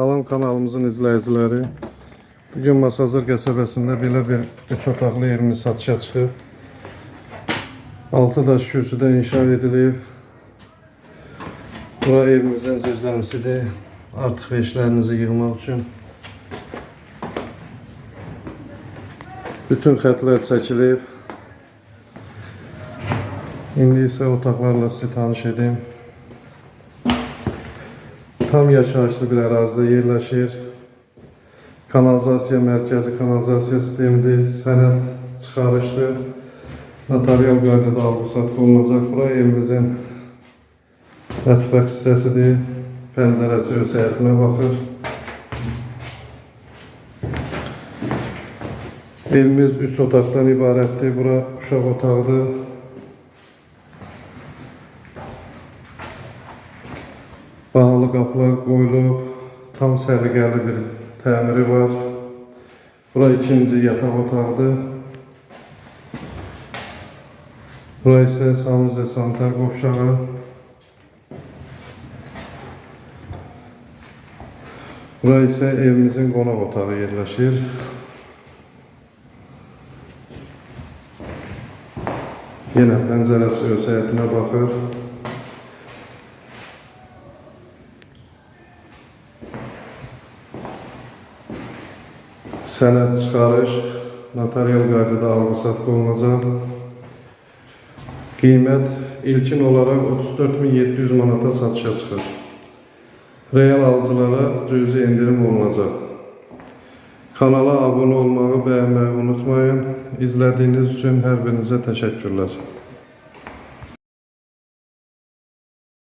Salam kanalımızın izləyiciləri. Bugün Masazır qəsəbəsində belə bir üç otaqlı evimiz satışa çıxıb. 6 daş kürsüdə inşa edilib. Bura evimizin zirzəmisidir. Artıq veşlərinizi yığmaq üçün. Bütün xətlər çəkilib. İndi isə otaqlarla sizi tanış edim. Tam yaşayışlı bir ərazidə yerləşir. Kanalizasiya mərkəzi kanalizasiya sistemidir. Sənəd çıxarışdır. Notarial qaydada alqı-satqı olunacaq. Bura evimizin mətbəx hissəsidir. Pəncərəsi öz həyətinə baxır. Evimiz 3 otaqdan ibarətdir. Bura uşaq otağıdır. Bağlı qapılar qoyulub, tam səliqəli bir təmiri var. Bura ikinci yataq otağıdır. Bura isə sanuzə sanitar qovşağı. Bura isə evimizin qonaq otağı yerləşir. Yenə pəncərəsi öz həyətinə baxır. Sənəd çıxarış, notarial qaydada alqı-satqı olunacaq. Qiymət ilkin olaraq 34700 manata satışa çıxır. Real alıcılara cüzi indirim olunacaq. Kanala abunə olmağı, bəyənməyi unutmayın. İzlədiyiniz üçün hər birinizə təşəkkürlər.